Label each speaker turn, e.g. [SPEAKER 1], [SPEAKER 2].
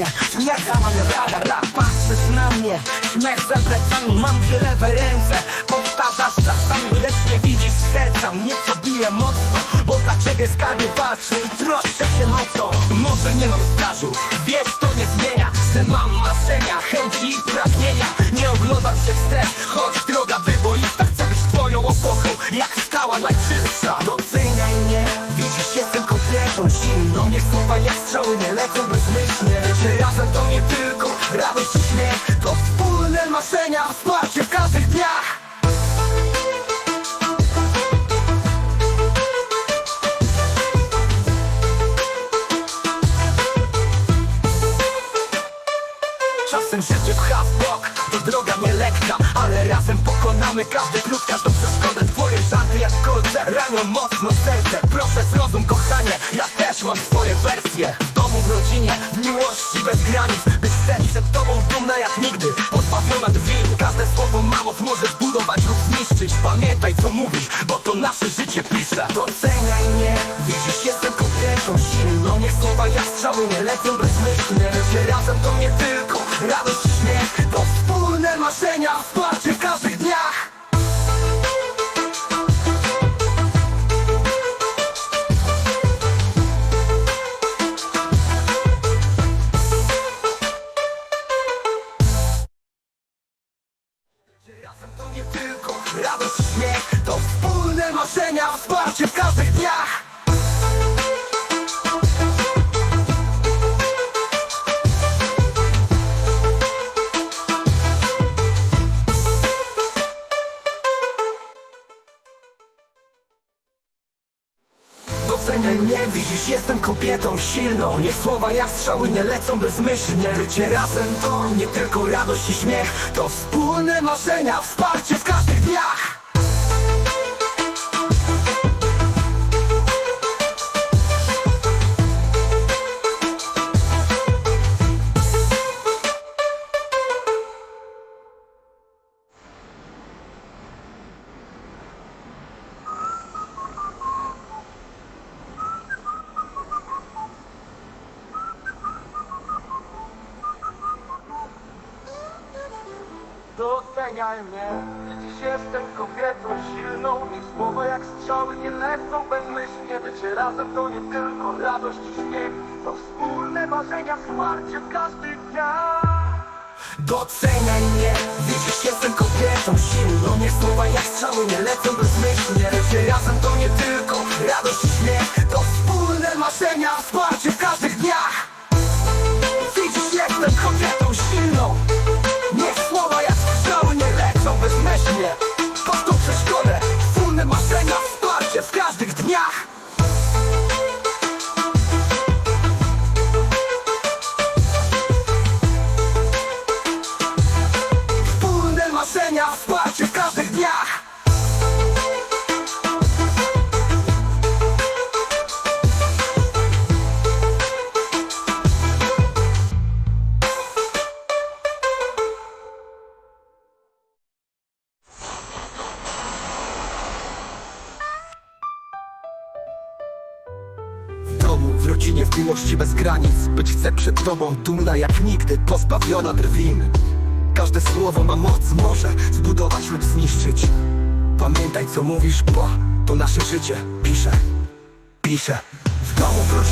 [SPEAKER 1] mnie. Śmiech za mnie rada, rap, patrzysz na mnie. Śmiech za plecami, mam dwie lewe ręce. Powtarzasz czasami, lecz nie widzisz serca. Mnie co bije mocno, bo dla ciebie skarbie walczy? Troszczę się nocą, może nie mam stażu Wiesz, to nie zmienia, że mam marzenia Chęci i pragnienia, nie oglądam się w Choć droga Czasem życie pcha w bok, to droga nie lekka Ale razem pokonamy każdy trud, każdą przeszkodę Twoje żarty jak kolce ranią mocno serce. Proszę zrozum kochanie, ja też mam swoje wersje. W domu, w rodzinie, w miłości bez granic. Być sercem tobą dumna jak nigdy. Pozbawiona drzwi, każde słowo ma moc Może zbudować lub zniszczyć. Pamiętaj co mówisz, bo to nasze życie pisze. Doceniaj mnie, widzisz jestem kobietą silną. Niech słowa jak strzały nie lecą bezmyślnie Że razem to nie tylko radość i śmiech To wspólne marzenia, wsparcie w każdych dniach. Razem to nie tylko radość i śmiech To wspólne marzenia, wsparcie w każdych dniach Doceniaj mnie, widzisz, jestem kobietą silną. Niech słowa jak strzały nie lecą bezmyślnie. Bycie razem to nie tylko radość i śmiech. To wspólne marzenia, wsparcie w każdych Doceniaj mnie, dziś jestem kobietą silną Niech słowa jak strzały nie lecą bezmyślnie Bycie razem to nie tylko radość i śmiech. To wspólne marzenia, wsparcie w każdych dniach. Doceniaj mnie, widzisz jestem kobietą silną. Niech słowa jak strzały nie lecą bezmyślnie Bycie razem to nie tylko radość i śmiech rodzinie, w miłości bez granic. Być chcę przed tobą dumna jak nigdy Pozbawiona drwin. Każde słowo ma moc, może zbudować lub zniszczyć. Pamiętaj co mówisz, bo to nasze życie. Piszę, piszę W domu,